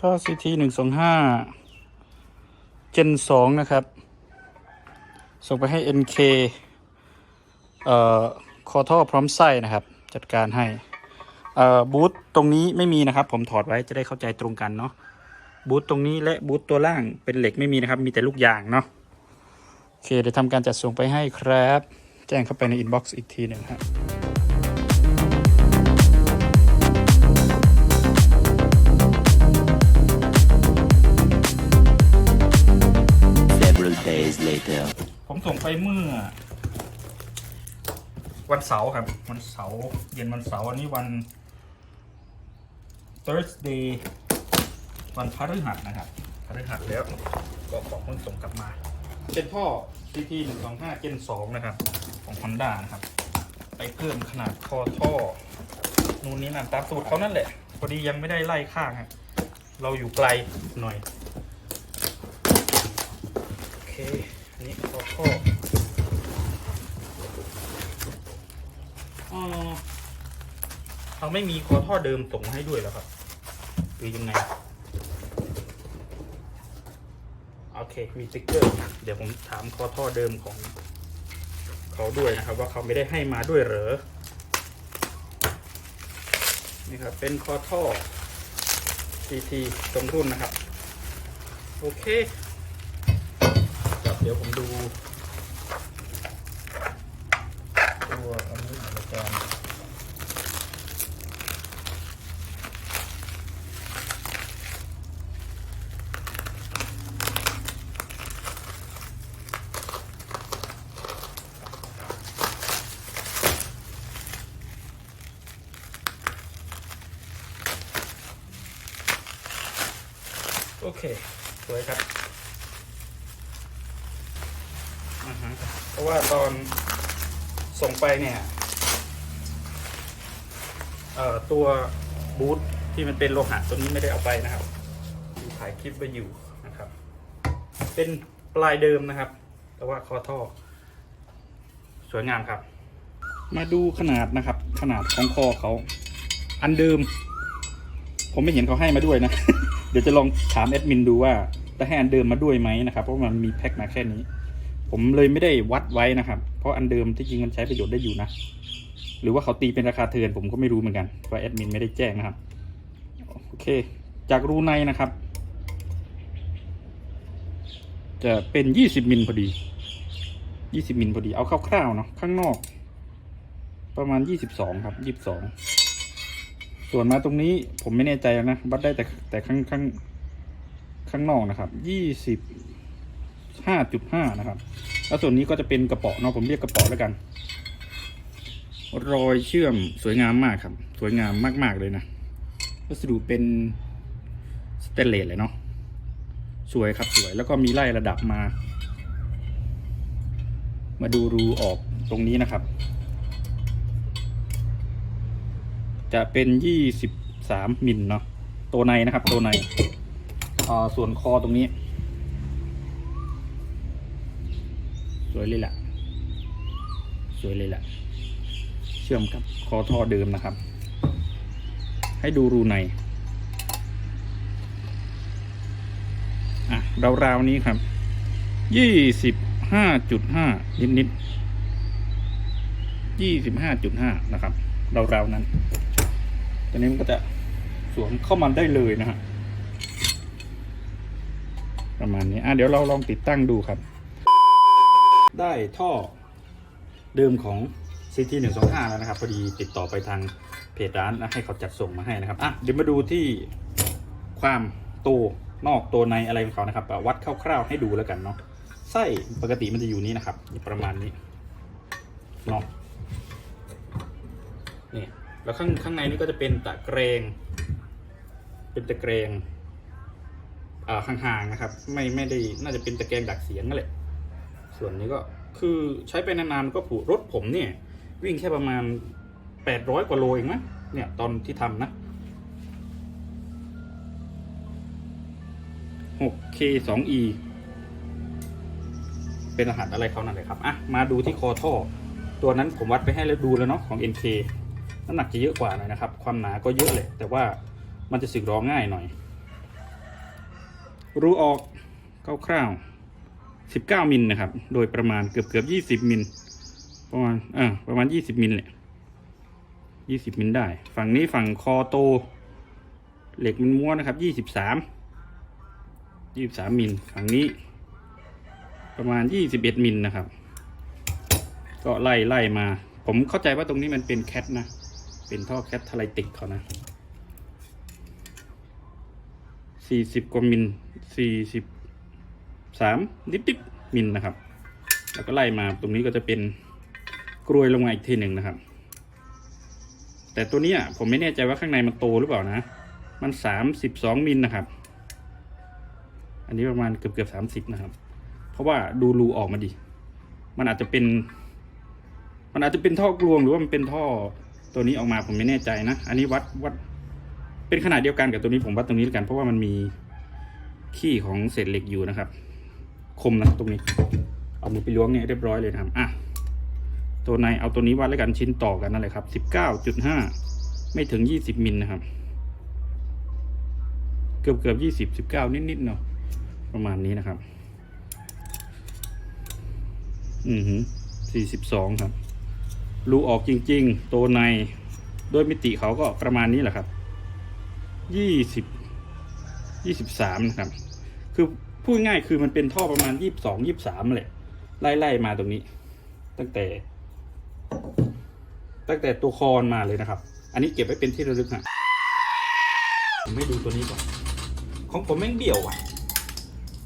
ท่อ CT หนึ่งสองห้าเจนสองนะครับ ส่งไปให้ NK เอ่อคอท่อพร้อมไส้นะครับ จัดการให้เอ่อบูธตรงนี้ไม่มีนะครับ ผมถอดไว้จะได้เข้าใจตรงกันเนาะบูธตรงนี้และบูธตัวล่างเป็นเหล็กไม่มีนะครับ มีแต่ลูกยางเนาะโอเคเดี๋ยวทำการจัดส่งไปให้ครับ แจ้งเข้าไปในอินบ็อกซ์อีกทีหนึ่งครับ days later. ผมส่งไปเมื่อ วันเสาร์ครับ วันเสาร์เย็นวันเสาร์วันนี้วัน Thursday วันพฤหัสนะครับพฤหัสแล้วก็ของเพิ่งส่งกลับมา เป็นท่อ CT 1 2 5 Gen 2นะครับ ของ Honda นะครับ ไปเพิ่มขนาดคอท่อ นู่นนี่นั่นตามสูตรเขานั่นแหละ พอดียังไม่ได้ไล่ข้างครเราอยู่ไกลหน่อย โอเค นนี้คอท่ออ๋อเราไม่มีคอท่อเดิมส่งมาให้ด้วยแล้วครับหรือยังไง โอเค มีสติ๊กเกอร์ เดี๋ยวผมถามคอท่อเดิมของเขาด้วยนะครับ ว่าเขาไม่ได้ให้มาด้วยเหรอ นี่ครับ เป็นคอท่อ CT ตรงรุ่นนะครับ โอเค เดี๋ยวผมดูตัวอันนี้หน่อยละกันโอเคสวยครับ อือฮึเพราะ ว่าตอนส่งไปเนี่ยตัวบูทที่มันเป็นโลหะตัวนี้ไม่ได้เอาไปนะครับถ่ายคลิปไว้อยู่นะครับ เป็นปลายเดิมนะครับ แต่ว่าคอท่อ สวยงามครับ มาดูขนาดนะครับ ขนาดของคอเขาอันเดิม ผมไม่เห็นเขาให้มาด้วยนะ เดี๋ยวจะลองถามแอดมินดูว่าจะให้อันเดิมมาด้วยไหมนะครับ เพราะมันมีแพ็คมาแค่นี้ ผมเลยไม่ได้วัดไว้นะครับ เพราะอันเดิมที่จริงมันใช้ประโยชน์ได้อยู่นะ หรือว่าเขาตีเป็นราคาเทินผมก็ไม่รู้เหมือนกันเพราะแอดมินไม่ได้แจ้งนะครับ โอเค จากรูในนะครับ จะเป็นยี่สิบมิลพอดียี่สิบมิลพอดี เอาคร่าวๆเนาะข้างนอก ประมาณยี่สิบสองครับยี่สิบสองส่วนมาตรงนี้ผมไม่แน่ใจนะวัดได้แต่แต่ข้างข้างข้างนอกนะครับยี่สิบ ห้าจุดห้านะครับ แล้วส่วนนี้ก็จะเป็นกระเป๋อเนาะผมเรียกกระเป๋อแล้วกัน รอยเชื่อมสวยงามมากครับ สวยงามมาก ๆ เลยนะ วัสดุเป็นสเตนเลสเลยเนาะ สวยครับสวย แล้วก็มีไล่ระดับมา มาดูรูออกตรงนี้นะครับ จะเป็นยี่สิบสามมิลเนาะ ตัวในนะครับ ตัวใน ส่วนคอตรงนี้ สวยเลยแหละสวยเลยแหละเชื่อมกับคอท่อเดิมนะครับ ให้ดูรูในอะราวๆนี้ครับยี่สิบห้าจุดห้านิดนิดยี่สิบห้าจุดห้านะครับราวๆนั้นตอนนี้มันก็จะสวมเข้ามาได้เลยนะฮะประมาณนี้อะเดี๋ยวเราลองติดตั้งดูครับ ได้ท่อเดิมของ CT 1 2 5แล้วนะครับ พอดีติดต่อไปทางเพจร้านนะให้เขาจัดส่งมาให้นะครับอะเดี๋ยวมาดูที่ความโตนอกตัวในอะไรของเขานะครับวัดคร่าวๆให้ดูแล้วกันเนาะไส้ปกติมันจะอยู่นี้นะครับประมาณนี้เนาะนี่แล้วข้างข้างในนี่ก็จะเป็นตะเกรงเป็นตะเกรงอ่าห่างๆนะครับ ไม่ไม่ได้น่าจะเป็นตะแกรงดักเสียงนั่นแหละ ส่วนนี้ก็คือใช้ไปนานๆก็ผูรถผมเนี่ย วิ่งแค่ประมาณแปดร้อยกว่าโลเองมั้งเนี่ยตอนที่ทำนะ 6K 2E เป็นรหัสอะไรเขานั่นเลยครับ อะ มาดูที่คอท่อ ตัวนั้นผมวัดไปให้แล้วดูแล้วเนาะของ NK น้ำหนักจะเยอะกว่าหน่อยนะครับ ความหนาก็เยอะเลย แต่ว่ามันจะสึกหรอง่ายหน่อย รูออกคร่าวๆ 19 มิลนะครับ โดยประมาณเกือบเกือบ20 มิล ประมาณเออประมาณ 20 มิลแหละ20 มิลได้ ฝั่งนี้ฝั่งคอโต เหล็กมันม้วนนะครับ23 23 มิล ฝั่งนี้ ประมาณ 21 มิลนะครับ ก็ไล่ไล่มา ผมเข้าใจว่าตรงนี้มันเป็นแคทนะ เป็นท่อแคททลายติกเขานะสี่สิบกว่ามิลสี่ สามดิบดิบมิลนะครับ แล้วก็ไล่มาตรงนี้ก็จะเป็นกรวยลงมาอีกทีหนึ่งนะครับ แต่ตัวนี้ผมไม่แน่ใจว่าข้างในมันโตหรือเปล่านะ มันสามสิบสองมิลนะครับ อันนี้ประมาณเกือบเกือบสามสิบนะครับ เพราะว่าดูรูออกมาดิ มันอาจจะเป็น มันอาจจะเป็นท่อกลวงหรือว่ามันเป็นท่อตัวนี้ออกมาผมไม่แน่ใจนะ อันนี้วัดวัดเป็นขนาดเดียวกันกับตัวนี้ผมวัดตรงนี้แล้วกัน เพราะว่ามันมีขี้ของเศษเหล็กอยู่นะครับ คมนะตรงนี้ เอามือไปล้วงเนี่ยเรียบร้อยเลยนะครับอะตัวในเอาตัวนี้วัดแล้วกันชิ้นต่อกันนั่นแหละครับสิบเก้าจุดห้าไม่ถึงยี่สิบมิลนะครับ เกือบเกือบยี่สิบสิบเก้านิดๆเนาะประมาณนี้นะครับ อือหือสี่สิบสองครับรูออกจริง ๆ ตัวในโดยมิติเขาก็ประมาณนี้แหละครับยี่สิบยี่สิบสามนะครับ คือ พูดง่ายคือมันเป็นท่อประมาณยี่สิบสองยี่สิบสามเลยไล่ไล่มาตรงนี้ ตั้งแต่ ตั้งแต่ตัวคอนมาเลยนะครับ อันนี้เก็บไว้เป็นที่ระลึกฮะผมให้ดูตัวนี้ก่อนของผมแม่งเบี้ยวอะ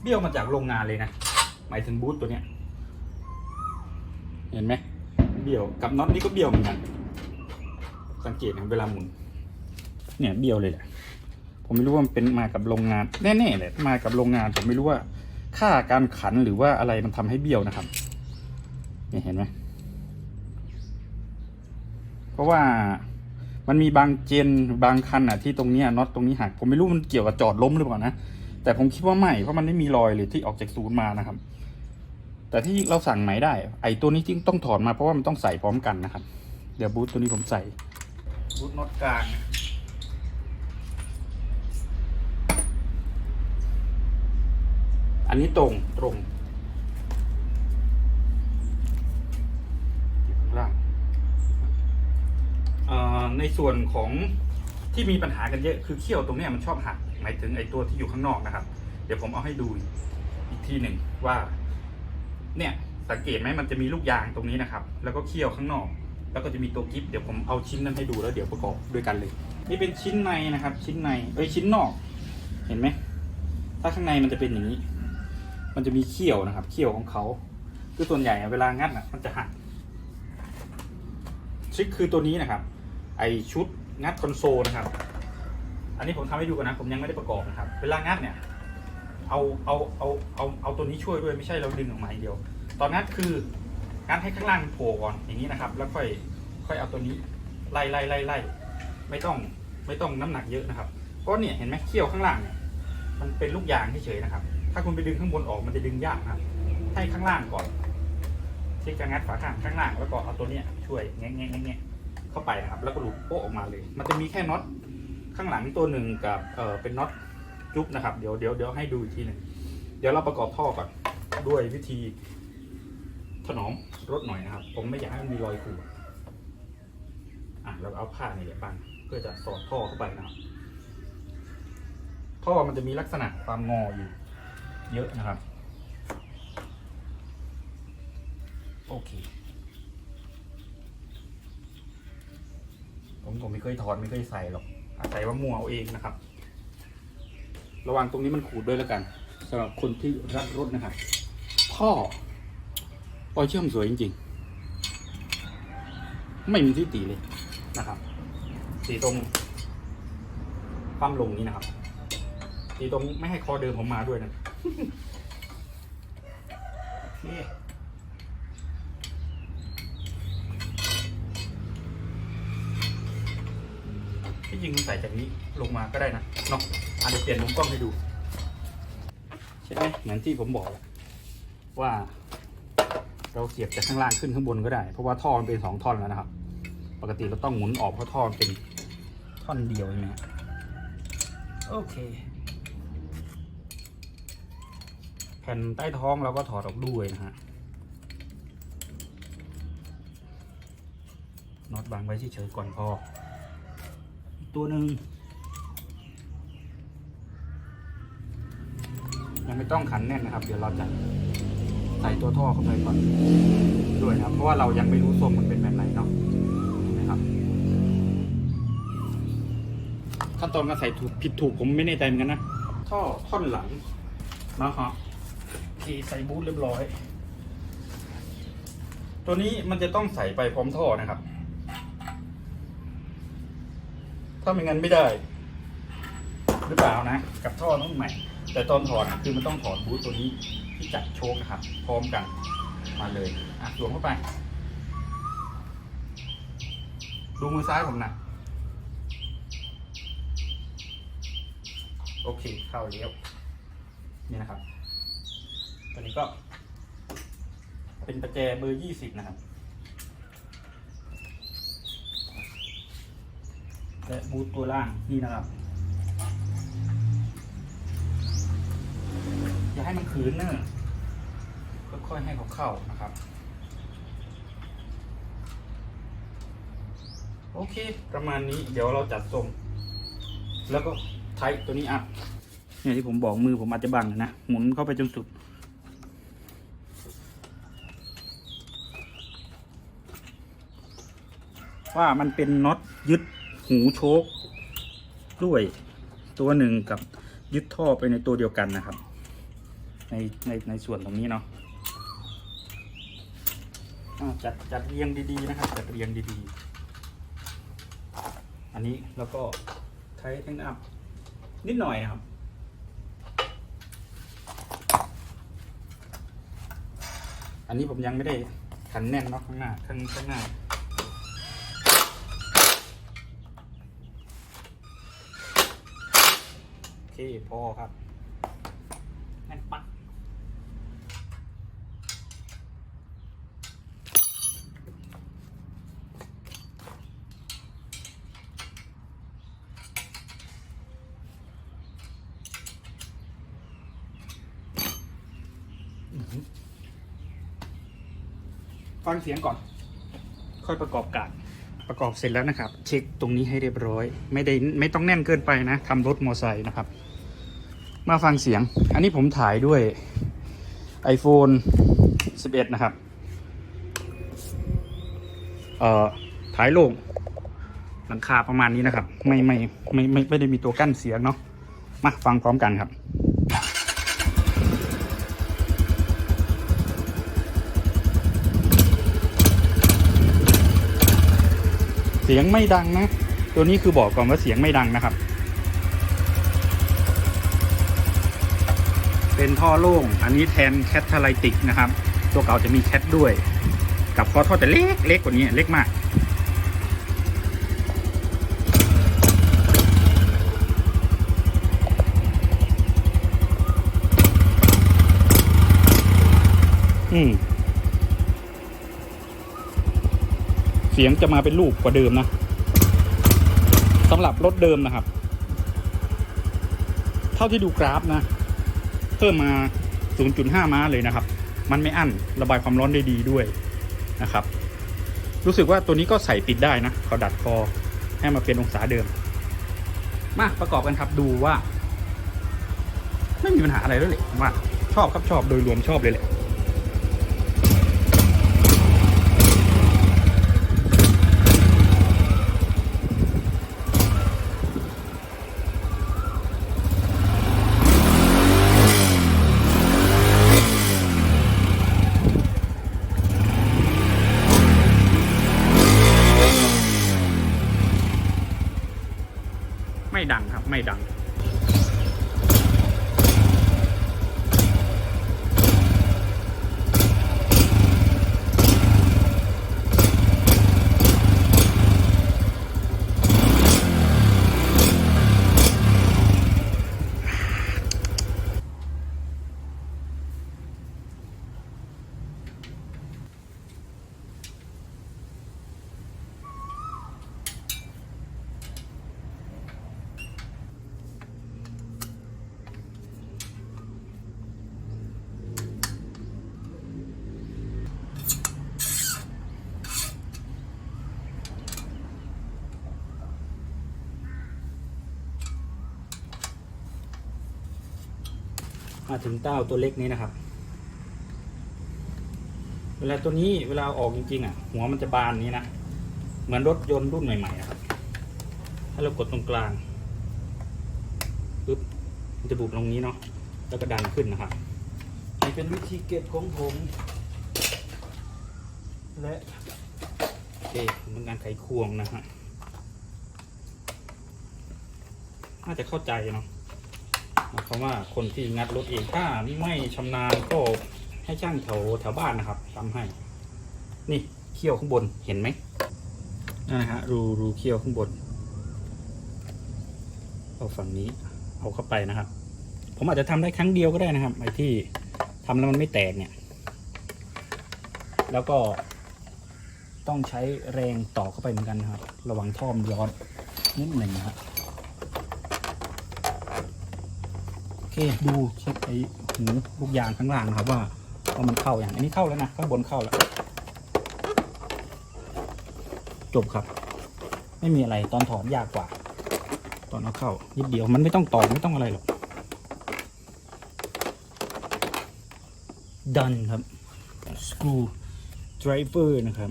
เบี้ยวมาจากโรงงานเลยนะหมายถึงบูธตัวเนี้ย เห็นไหมเบี้ยวกับน็อตนี้ก็เบี้ยวเหมือนกันสังเกตนะเวลาหมุน เนี่ยเบี้ยวเลยแหละ ผมไม่รู้ว่ามันเป็นมากับโรงงานแน่ๆเลยมากับโรงงานผมไม่รู้ว่าค่าการขันหรือว่าอะไรมันทำให้เบี้ยวนะครับเนี่ยเห็นไหมเพราะว่ามันมีบางเจนบางคันอะที่ตรงนี้น็อตตรงนี้หักผมไม่รู้มันเกี่ยวกับจอดล้มหรือเปล่านะแต่ผมคิดว่าไม่เพราะมันไม่มีรอยเลยที่ออกจากศูนย์มานะครับ แต่ที่เราสั่งไหนได้ ไอ้ตัวนี้จริงต้องถอดมาเพราะว่ามันต้องใส่พร้อมกันนะครับ เดี๋ยวบูทตัวนี้ผมใส่บูทน็อตกลาง อันนี้ตรงตรงข้างล่างในส่วนของที่มีปัญหากันเยอะคือเขี้ยวตรงนี้มันชอบหักหมายถึงไอ้ตัวที่อยู่ข้างนอกนะครับ เดี๋ยวผมเอาให้ดูอีกทีหนึ่งว่า เนี่ยสังเกตไหมมันจะมีลูกยางตรงนี้นะครับ แล้วก็เขี้ยวข้างนอก แล้วก็จะมีตัวกิฟเดี๋ยวผมเอาชิ้นนั้นให้ดูแล้วเดี๋ยวประกอบด้วยกันเลย นี่เป็นชิ้นในนะครับ ชิ้นในเอ้ยชิ้นนอก เห็นไหมถ้าข้างในมันจะเป็นอย่างนี้ มันจะมีเขี้ยวนะครับเขี้ยวของเขาคือส่วนใหญ่เวลางัดอะมันจะหักทริคคือตัวนี้นะครับ ไอชุดงัดคอนโซลนะครับ อันนี้ผมทำให้ดูกันนะ ผมยังไม่ได้ประกอบนะครับ เวลางัดเนี่ยเอาเอาเอาเอาเอาตัวนี้ช่วยด้วยไม่ใช่เราดึงออกมาอย่างเดียว ตอนงัดคืองัดให้ข้างล่างโผล่ก่อนอย่างนี้นะครับ แล้วค่อยค่อยเอาตัวนี้ไล่ไล่ไล่ไล่ไม่ต้องไม่ต้องน้ำหนักเยอะนะครับเพราะเนี่ยเห็นไหมเขี้ยวข้างล่างเนี่ยมันเป็นลูกยางเฉยๆนะครับ ถ้าคุณไปดึงข้างบนออกมันจะดึงยากนะให้ข้างล่างก่อนที่จะงัดฝาข้างข้างล่างแล้วก็เอาตัวเนี้ยช่วยแงะแงะแงะแงเข้าไปนะครับ แล้วก็หลุดโป๊ะออกมาเลย มันจะมีแค่น็อตข้างหลังตัวหนึ่งกับเออเป็นน็อตจุ๊บนะครับ เดี๋ยวเดี๋ยวเดี๋ยวให้ดูอีกทีหนึ่งเดี๋ยวเราประกอบท่อก่อนด้วยวิธีถนอมรถหน่อยนะครับ ผมไม่อยากให้มันมีรอยขูดอะเราเอาผ้าเนี่แหละบังเพื่อจะสอดท่อเข้าไปนะครับท่อมันจะมีลักษณะความงออยู่ เยอะนะครับ โอเค ผมผมไม่เคยถอดไม่เคยใส่หรอกอาศัยว่ามัวเอาเองนะครับ ระวังตรงนี้มันขูดด้วยแล้วกันสำหรับคนที่รักรถนะครับท่อปอยเชื่อมสวยจริงๆ ไม่มีที่ตีเลยนะครับสีตรงความลงนี้นะครับตีตรงไม่ให้คอเดิมผมมาด้วยนะ โอเคที่จริงใส่จากนี้ลงมาก็ได้นะเนาะอาจจะเปลี่ยนมุมกล้องให้ดู ใช่ไหมเหมือนที่ผมบอกว่า เราเสียบจากข้างล่างขึ้นข้างบนก็ได้ เพราะว่าท่อมันเป็นสองท่อนแล้วนะครับ ปกติเราต้องหมุนออกเพราะท่อมันเป็นท่อนเดียวใช่ไหมโอเค แผ่นใต้ท้องเราก็ถอดออกด้วยนะฮะน็อตวางไว้เฉยๆก่อนพอ ตัวหนึ่งยังไม่ต้องขันแน่นนะครับ เดี๋ยวเราจะใส่ตัวท่อเข้าไปก่อนด้วยนะครับ เพราะว่าเรายังไม่รู้ทรงมันเป็นแบบไหนเนาะนะครับ ขั้นตอนการใส่ถูกผิดถูกผมไม่แน่ใจเหมือนกันนะท่อท่อนหลังนะฮะโอ เคใส่บูทเรียบร้อย ตัวนี้มันจะต้องใส่ไปพร้อมท่อนะครับ ถ้าไม่งั้นไม่ได้ หรือเปล่านะ กับท่อน้องใหม่ แต่ตอนถอดคือมันต้องถอดบูทตัวนี้ที่จัดโชคนะครับ พร้อมกันมาเลยอะสวมเข้าไป ดูมือซ้ายผมนะโอเคเข้าเลี้ยวนี่นะครับ ตัวนี้ก็ เป็นประแจเบอร์ยี่สิบนะครับ และบูทตัวล่างนี่นะครับ อย่าให้มันขืนเนอะค่อยๆให้เขาเข้านะครับ โอเค ประมาณนี้เดี๋ยวเราจัดทรงแล้วก็ไทยตัวนี้อัพเนี่ยที่ผมบอกมือผมอาจจะบังนะ หมุนเข้าไปจนสุด ว่ามันเป็นน็อตยึดหูโชคด้วยตัวหนึ่งกับยึดท่อไปในตัวเดียวกันนะครับ ในในในส่วนตรงนี้เนาะจัดจัดเรียงดีๆนะครับจัดเรียงดีๆ อันนี้แล้วก็ใช้เทงอัพนิดหน่อยนะครับอันนี้ผมยังไม่ได้ขันแน่นเนาะข้างหน้าข้างข้างหน้า เคพอครับแน่นปักอื้อหือฟังเสียงก่อน ค่อยประกอบการประกอบเสร็จแล้วนะครับ เช็คตรงนี้ให้เรียบร้อย ไม่ได้ไม่ต้องแน่นเกินไปนะทำรถมอไซค์นะครับ มาฟังเสียง อันนี้ผมถ่ายด้วย iPhone 11 นะครับ เอ่อ ถ่ายโล่งหลังคาประมาณนี้นะครับ ไม่ไม่ไม่ไม่ไม่ได้มีตัวกั้นเสียงเนาะ มาฟังพร้อมกันครับเสียงไม่ดังนะ ตัวนี้คือบอกก่อนว่าเสียงไม่ดังนะครับ เป็นท่อโล่ง อันนี้แทนแคททาไลติกนะครับ ตัวเก่าจะมีแคทด้วย กับคอท่อแต่เล็กเล็กกว่านี้เล็กมาก อืม เสียงจะมาเป็นลูกกว่าเดิมนะสำหรับรถเดิมนะครับ เท่าที่ดูกราฟนะ เพิ่มมา 0.5 ม้าเลยนะครับ มันไม่อั้นระบายความร้อนได้ดีด้วยนะครับ รู้สึกว่าตัวนี้ก็ใส่ปิดได้นะเขาดัดคอให้มาเป็นองศาเดิม มาประกอบกันครับดูว่า ไม่มีปัญหาอะไรเลยเลยว่าชอบครับชอบโดยรวมชอบเลยแหละ ดั ถึงเต้าตัวเล็กนี้นะครับ เวลาตัวนี้เวลาออกจริงๆอะ หัวมันจะบานนี้นะเหมือนรถยนต์รุ่นใหม่ๆอะครับ ถ้าเรากดตรงกลางปึ๊บมันจะบุบลงนี้เนาะแล้วก็ดันขึ้นนะครับนี่เป็นวิธีเก็บของผม และโอเคเป็นการไขควงนะฮะน่าจะเข้าใจเนาะ หมายความว่าคนที่งัดรถเองถ้าไม่ชำนาญก็ให้ช่างแถวแถวบ้านนะครับทำให้ นี่เขี้ยวข้างบนเห็นไหมนั่นนะฮะรูรูเขี้ยวข้างบนเอาฝั่งนี้เอาเข้าไปนะครับ ผมอาจจะทำได้ครั้งเดียวก็ได้นะครับไอ้ที่ทำแล้วมันไม่แตกเนี่ย แล้วก็ต้องใช้แรงต่อเข้าไปเหมือนกันนะครับ ระวังท่อมนร้อนนิดหนึ่งนะครับ โอ เคดูเช็คไอ้หูลูกยางข้างล่างนะครับว่าว่ามันเข้าอย่างอันนี้เข้าแล้วนะข้างบนเข้าแล้วจบครับ ไม่มีอะไรตอนถอดยากกว่า ตอนเอาเข้านิดเดียวมันไม่ต้องต่อไม่ต้องอะไรหรอกดันครับ screw driver นะครับ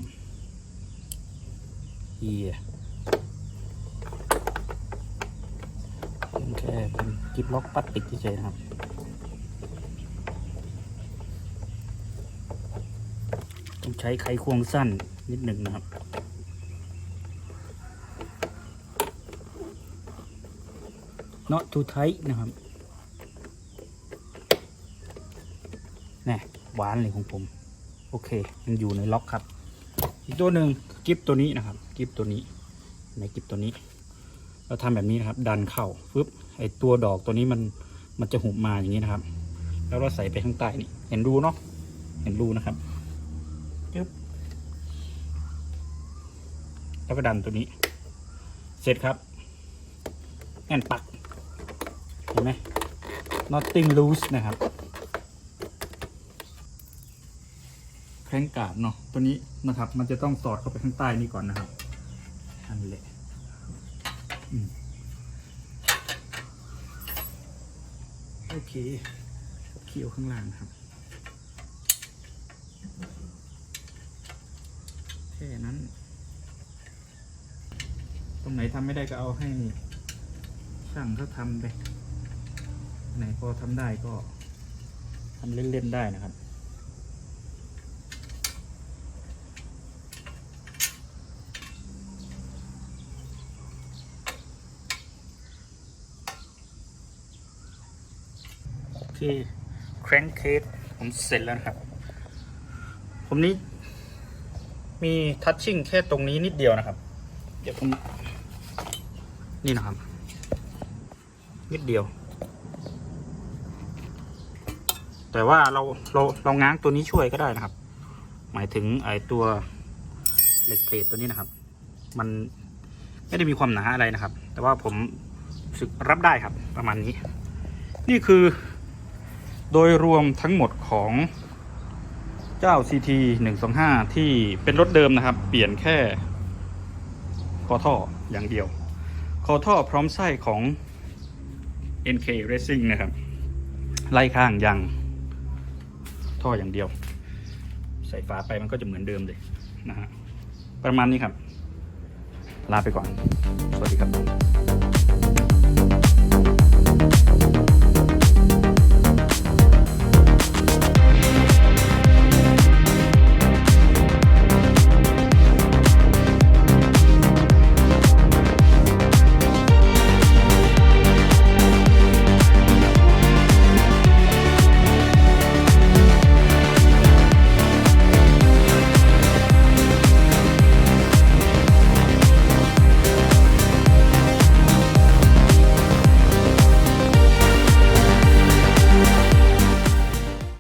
เฮียเป็น แค่เป็นกิบล็อกพลาสติกเฉยๆนะครับ ต้องใช้ไขควงสั้นนิดหนึ่งนะครับ not too tight นะครับแน่หวานเลยของผม โอเค มันอยู่ในล็อกครับ อีกตัวหนึ่งกิฟตัวนี้นะครับ กิฟตัวนี้ ในกิฟตัวนี้ เราทำแบบนี้นะครับ ดันเข้าฟึบ ไอตัวดอกตัวนี้มันมันจะหุบมาอย่างนี้นะครับ แล้วเราใส่ไปข้างใต้นี่เห็นรูเนาะเห็นรูนะครับปึ๊บแล้วก็ดันตัวนี้ เสร็จครับแอนปักเห็นไหม nothing loose นะครับแครงกาดเนาะตัวนี้นะครับ มันจะต้องสอดเข้าไปข้างใต้นี่ก่อนนะครับอันนี้แหละอืมโอ เคเคี่ยวข้างล่างนะครับ แค่นั้น ตรงไหนทำไม่ได้ก็เอาให้ช่างเขาทำไปไหนพอทำได้ก็ทำเล่นๆได้นะครับ โอเคแครงเคสผมเสร็จแล้วนะครับ ผมนี้มีทัชชิ่งแค่ตรงนี้นิดเดียวนะครับ เดี๋ยวผม นี่นะครับ นิดเดียว แต่ว่าเราเราเราง้างตัวนี้ช่วยก็ได้นะครับ หมายถึงไอตัวเหล็กเพลทตัวนี้นะครับ มันไม่ได้มีความหนาอะไรนะครับ แต่ว่าผมสึกรับได้ครับประมาณนี้ นี่คือ โดยรวมทั้งหมดของเจ้า CT 125 ที่เป็นรถเดิมนะครับ เปลี่ยนแค่คอท่ออย่างเดียว คอท่อพร้อมไส้ของ NK Racing นะครับ ไล่ข้างยังท่ออย่างเดียว ใส่ฝาไปมันก็จะเหมือนเดิมเลยนะฮะประมาณนี้ครับ ลาไปก่อน สวัสดีครับ